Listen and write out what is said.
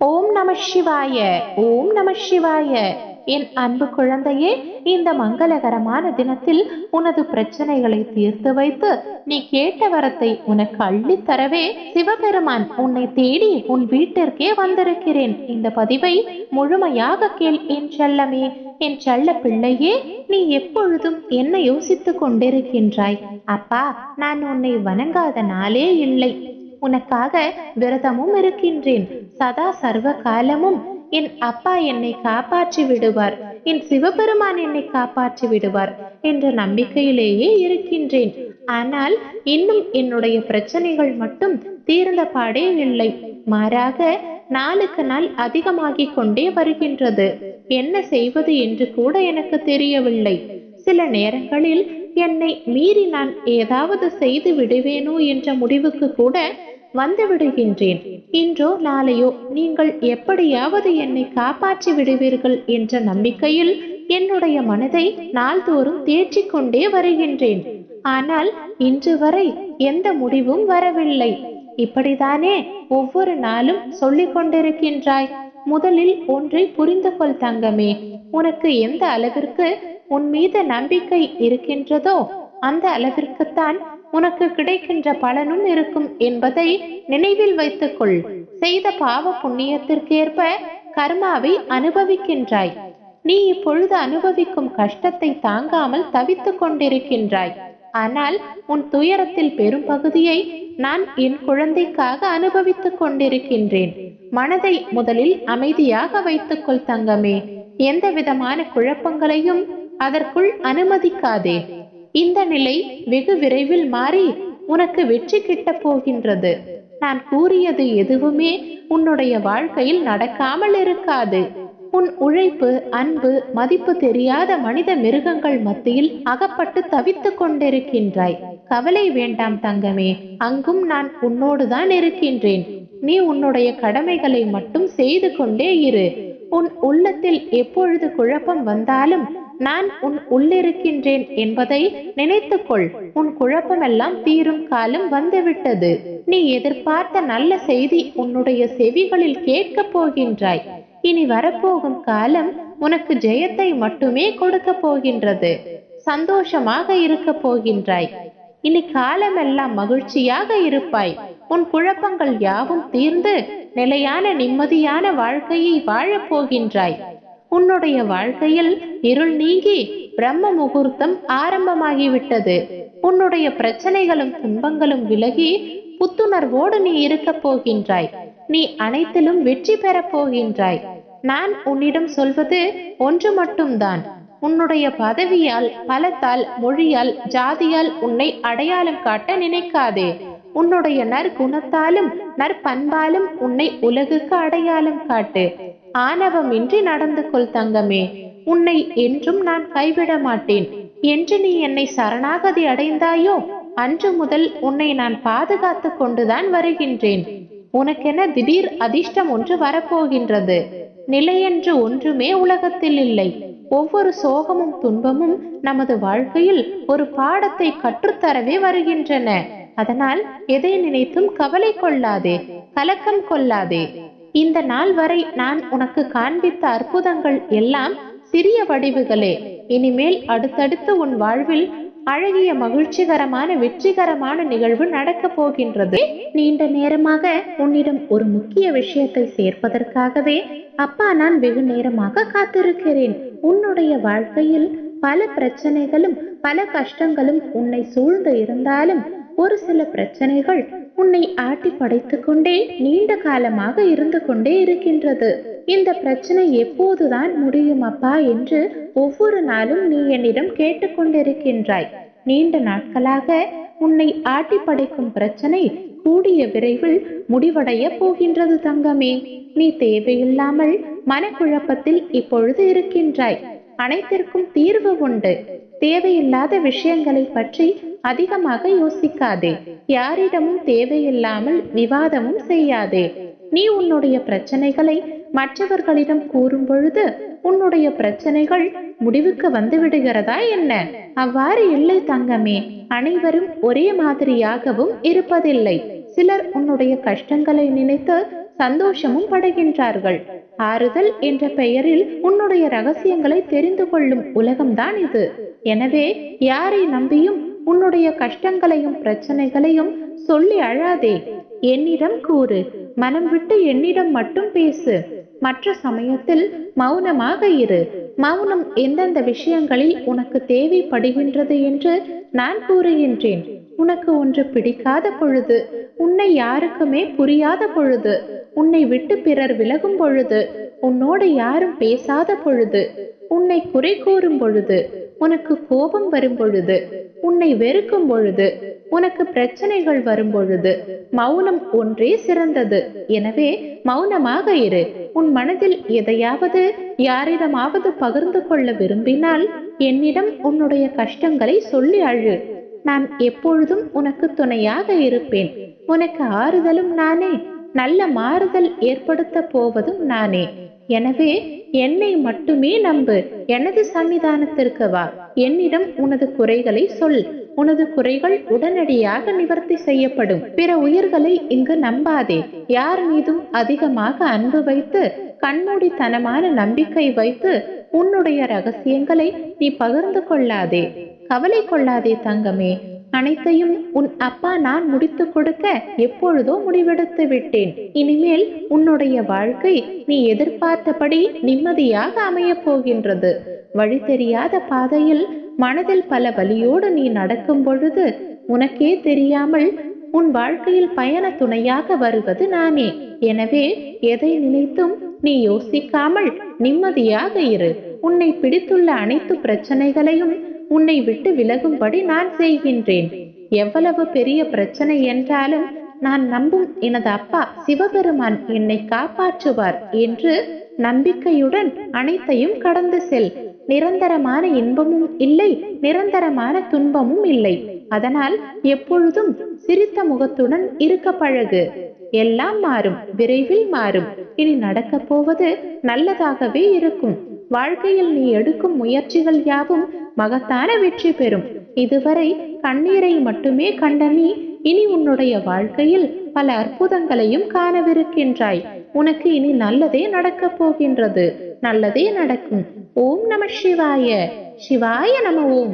ஓம் நம சிவாய ஓம் நம சிவாய. என் அன்பு குழந்தையே இந்த மங்களகரமான தினத்தில் உனது பிரச்சனைகளை தீர்த்து வைத்து நீ கேட்ட வரத்தை உனக்கு அள்ளித் தரவே சிவபெருமான் உன்னை தேடி உன் வீட்டிற்கே வந்திருக்கிறேன். இந்த பதிவை முழுமையாக கேள் என் செல்லமே. என் செல்ல பிள்ளையே நீ எப்பொழுதும் என்ன யோசித்துக் கொண்டிருக்கின்றாய். அப்பா நான் உன்னை வணங்காத நாளே இல்லை. உனக்காக விரதமும் இருக்கின்றேன். சதா சர்வ காலமும் என் அப்பா என்னை காப்பாற்றி விடுவார். என் சிவபெருமான் என்னை காப்பாற்றி விடுவார் என்ற நம்பிக்கையிலேயே இருக்கின்றேன். ஆனால் இன்னும் என்னுடைய பிரச்சனைகள் மட்டும் தீர்ந்த பாடே இல்லை. மாறாக நாளுக்கு நாள் அதிகமாகிக் கொண்டே வருகின்றது. என்ன செய்வது என்று கூட எனக்கு தெரியவில்லை. சில நேரங்களில் என்னை மீறி நான் ஏதாவது செய்து விடுவேனோ என்ற முடிவுக்கு கூட வந்து விடுகின்றேன். இன்றோ நாளையோ நீங்கள் எப்படியாவது என்னை காப்பாற்றி விடுவீர்கள் என்ற நம்பிக்கையில் என்னுடைய மனதை நாள்தோறும் தேற்றிக் கொண்டே வருகின்றேன். ஆனால் இன்று வரை எந்த முடிவும் வரவில்லை. இப்படிதானே ஒவ்வொரு நாளும் சொல்லிக் கொண்டிருக்கின்றாய். முதலில் ஒன்றை புரிந்து கொள் தங்கமே. உனக்கு எந்த அளவிற்கு உன் மீது நம்பிக்கை இருக்கின்றதோ அந்த அளவிற்குத்தான் உனக்கு கிடைக்கின்ற பலனும் இருக்கும் என்பதை நினைவில் வைத்துக்கொள். செய்த பாவ புண்ணியத்திற்கேற்ப கர்மாவை அனுபவிக்கின்றாய். நீ இப்பொழுது அனுபவிக்கும் கஷ்டத்தை தாங்காமல் தவித்துக் கொண்டிருக்கின்றாய். ஆனால் உன் துயரத்தில் பெரும் பகுதியை நான் என் குழந்தைக்காக அனுபவித்துக் கொண்டிருக்கின்றேன். மனதை முதலில் அமைதியாக வைத்துக்கொள் தங்கமே. எந்த விதமான குழப்பங்களையும் அதற்குள் அனுமதிக்காதே. இந்த நிலை வெகு விரைவில் மாறி உனக்கு வெற்றி கிட்டப் போகின்றது. நான் கூறியது எதுவுமே உன்னுடைய வாழ்க்கையில் நடக்காமல் இருக்காது. உன் உழைப்பு அன்பு மதிப்பு தெரியாத மனித மிருகங்கள் மத்தியில் அகப்பட்டு தவித்துக் கொண்டிருக்கின்றாய். கவலை வேண்டாம் தங்கமே அங்கும் நான் உன்னோடுதான் இருக்கின்றேன். நீ உன்னுடைய கடமைகளை மட்டும் செய்து கொண்டே இரு. உன் உள்ளத்தில் எப்பொழுது குழப்பம் வந்தாலும் நான் உன் உள்ளிருக்கின்றேன் என்பதை நினைத்துக்கொள். உன் குழப்பமெல்லாம் தீரும் காலம் வந்துவிட்டது. நீ எதிர்பார்த்த நல்ல செய்தி உன்னுடைய செவிகளில் கேட்கப் போகின்றாய். இனி வரப்போகும் காலம் உனக்கு ஜெயத்தை மட்டுமே கொடுக்க போகின்றது. சந்தோஷமாக இருக்க போகின்றாய். இனி காலமெல்லாம் மகிழ்ச்சியாக இருப்பாய். உன் குழப்பங்கள் யாவும் தீர்ந்து நிலையான நிம்மதியான வாழ்க்கையை வாழப் போகின்றாய். உன்னுடைய வாழ்க்கையில் இருள் நீங்கி பிரம்ம முகூர்த்தம் ஆரம்பமாகிவிட்டது. உன்னுடைய பிரச்சனைகளும் துன்பங்களும் விலகி புத்துணர்வோடு நீ இருக்க போகின்றாய். நீ அனைத்திலும் வெற்றி பெறப் போகின்றாய். நான் உன்னிடம் சொல்வது ஒன்று மட்டும்தான். உன்னுடைய பதவியால் பலத்தால் மொழியால் ஜாதியால் உன்னை அடையாளம் காட்ட நினைக்காதே. உன்னுடைய நற்குணத்தாலும் நற்பண்பாலும் உன்னை உலகுக்கு அடையாளம் காட்டு. ஆணவமின்றி நடந்து கொள் தங்கமே உன்னை என்றும் நான் கைவிட மாட்டேன். என்று நீ என்னை சரணாகதி அடைந்தாயோ அன்று முதல் உன்னை நான் பாதுகாத்து கொண்டுதான் வருகின்றேன். உனக்கென திடீர் அதிர்ஷ்டம் ஒன்று வரப்போகின்றது. நிலையென்று ஒன்றுமே உலகத்தில் இல்லை. ஒவ்வொரு சோகமும் துன்பமும் நமது வாழ்க்கையில் ஒரு பாடத்தை கற்றுத்தரவே வருகின்றன. அதனால் எதை நினைத்தும் கவலை கொள்ளாதே கலக்கம் கொள்ளாதே. இந்த நாள் வரை நான் உனக்கு காண்பித்த அற்புதங்கள் எல்லாம் சிறிய வடிவுகளே. இனிமேல் அடுத்தடுத்து உன் வாழ்வில் அழகிய மகிழ்ச்சிகரமான வெற்றிகரமான நிகழ்வு நடக்கப் போகின்றது. நீண்ட நேரமாக உன்னிடம் ஒரு முக்கிய விஷயத்தை சேர்ப்பதற்காகவே அப்பா நான் வெகு நேரமாக காத்திருக்கிறேன். உன்னுடைய வாழ்க்கையில் பல பிரச்சனைகளும் பல கஷ்டங்களும் உன்னை சூழ்ந்து இருந்தாலும் ஒரு சில பிரச்சனைகள் உன்னை ஆட்டி படைத்துக்கொண்டே நீண்ட காலமாக இருந்து கொண்டே இருக்கின்றது. இந்த பிரச்சனை எப்போதுதான் முடியும் அப்பா என்று ஒவ்வொரு நாளும் நீ என்னிடம் கேட்டுக்கொண்டிருக்கின்றாய். நீண்ட நாட்களாக உன்னை ஆட்டி படைக்கும் பிரச்சனை கூடிய விரைவில் முடிவடைய போகின்றது தங்கமே. நீ தேவையில்லாமல் மனக்குழப்பத்தில் இப்பொழுது இருக்கின்றாய். அனைத்திற்கும் தீர்வு உண்டு. தேவையில்லாத விஷயங்களை பற்றி அதிகமாக யோசிக்காதே. யாரிடமும் தேவையில்லாமல் விவாதமும் செய்யாதே. நீ உன்னுடைய பிரச்சனைகளை மற்றவர்களிடம் கூறும் பொழுது உன்னுடைய பிரச்சனைகள் முடிவுக்கு வந்து விடுகிறதா என்ன? அவ்வாறு இல்லை தங்கமே. அனைவரும் ஒரே மாதிரியாகவும் இருப்பதில்லை. சிலர் உன்னுடைய கஷ்டங்களை நினைத்து சந்தோஷமும் படுகின்றார்கள். ஆறுதல் என்ற பெயரில் உன்னுடைய ரகசியங்களை தெரிந்து கொள்ளும் உலகம்தான் இது. எனவே யாரை நம்பியும் உன்னுடைய கஷ்டங்களையும் பிரச்சனைகளையும் சொல்லி அழாதே. என்னிடம் கூறு. மனம் விட்டு என்னிடம் மட்டும் பேசு. மற்ற சமயத்தில் மௌனமாக இரு. மௌனம் எந்தெந்த விஷயங்களில் உனக்கு தேவைப்படுகின்றது என்று நான் கூறுகின்றேன். உனக்கு ஒன்று பிடிக்காத பொழுது உன்னை யாருக்குமே புரியாத பொழுது உன்னை விட்டு பிறர் விலகும் பொழுது உன்னோடு யாரும் பேசாத பொழுது உன்னை குறை கூறும் பொழுது உனக்கு கோபம் வரும் பொழுது உன்னை வெறுக்கும் பொழுது உனக்கு பிரச்சனைகள் வரும் பொழுது மௌனம் ஒன்றே சிறந்தது. எனவே மௌனமாக இரு. உன் மனதில் எதையாவது யாரிடமாவது பகிர்ந்து கொள்ள விரும்பினால் என்னிடம் உன்னுடைய கஷ்டங்களை சொல்லி அழு. நான் எப்பொழுதும் உனக்கு துணையாக இருப்பேன். உனக்கு ஆறுதலும் நானே. நல்ல மாறுதல் ஏற்படுத்த போவதும் நானே. எனவே என்னை மட்டுமே நம்பு. எனது சன்னிதானத்திற்கு வா. என்னிடம் உனது குறைகளை சொல். உனது குறைகள் உடனடியாக நிவர்த்தி செய்யப்படும். பிற உயிர்களை இங்கு நம்பாதே. யார் மீதும் அதிகமாக அன்பு வைத்து கண்மூடித்தனமான நம்பிக்கை வைத்து உன்னுடைய ரகசியங்களை நீ பகிர்ந்து கொள்ளாதே. கவலை கொள்ளாதே தங்கமே. அனைத்தையும் உன் அப்பா நான் முடித்து கொடுக்க எப்பொழுதோ முடிவெடுத்து விட்டேன். இனிமேல் உன்னுடைய வாழ்க்கை நீ எதிர்பார்த்தபடி நிம்மதியாக அமையப் போகின்றது. வழி தெரியாத பாதையில் மனதில் பல வலியோடு நீ நடக்கும் பொழுது உனக்கே தெரியாமல் உன் வாழ்க்கையில் பயண துணையாக வருவது நானே. எனவே எதை நினைத்தும் நீ யோசிக்காமல் நிம்மதியாக இரு. உன்னை பிடித்துள்ள அனைத்து பிரச்சனைகளையும் உன்னை விட்டு விலகும்படி நான் செய்கின்றேன். எவ்வளவு பெரிய பிரச்சனை என்றாலும் நான் நம்பும் எனது அப்பா சிவபெருமான் என்னை காப்பாற்றுவார் என்று நம்பிக்கையுடன் அனைத்தையும் கடந்து செல். நிரந்தரமான இன்பமும் இல்லை நிரந்தரமான துன்பமும் இல்லை. அதனால் எப்பொழுதும் சிரித்த முகத்துடன் இருக்க பழகு. எல்லாம் மாறும் விரைவில் மாறும். இனி நடக்கப் போவது நல்லதாகவே இருக்கும். வாழ்க்கையில் நீ எடுக்கும் முயற்சிகள் யாவும் மகத்தான வெற்றி பெறும். இதுவரை கண்ணீரை மட்டுமே கண்ட நீ இனி உன்னுடைய வாழ்க்கையில் பல அற்புதங்களையும் காணவிருக்கின்றாய். உனக்கு இனி நல்லதே நடக்கப் போகின்றது. நல்லதே நடக்கும். ஓம் நம சிவாய. சிவாய நம ஓம்.